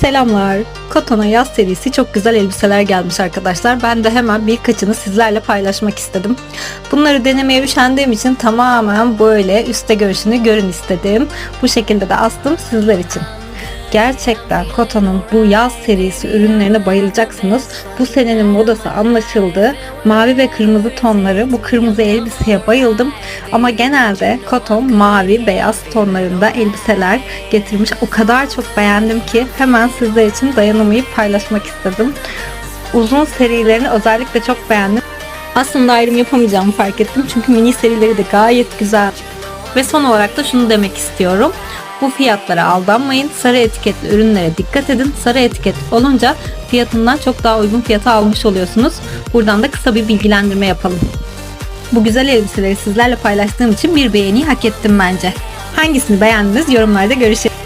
Selamlar. Kotona yaz serisi çok güzel elbiseler gelmiş arkadaşlar. Ben de hemen birkaçını sizlerle paylaşmak istedim. Bunları denemeye üşendiğim için tamamen böyle üste görüşünü görün istedim. Bu şekilde de astım sizler için. Gerçekten Kota'nın bu yaz serisi ürünlerine bayılacaksınız. Bu senenin modası anlaşıldı. Mavi ve kırmızı tonları bu kırmızı elbiseye bayıldım. Ama genelde Koton mavi beyaz tonlarında elbiseler getirmiş. O kadar çok beğendim ki hemen sizler için dayanamayıp paylaşmak istedim. Uzun serilerini özellikle çok beğendim. Aslında ayrım yapamayacağımı fark ettim. Çünkü mini serileri de gayet güzel. Ve son olarak da şunu demek istiyorum. Bu fiyatlara aldanmayın. Sarı etiketli ürünlere dikkat edin. Sarı etiket olunca fiyatından çok daha uygun fiyata almış oluyorsunuz. Buradan da kısa bir bilgilendirme yapalım. Bu güzel elbiseleri sizlerle paylaştığım için bir beğeni hak ettim bence. Hangisini beğendiniz yorumlarda görüşelim.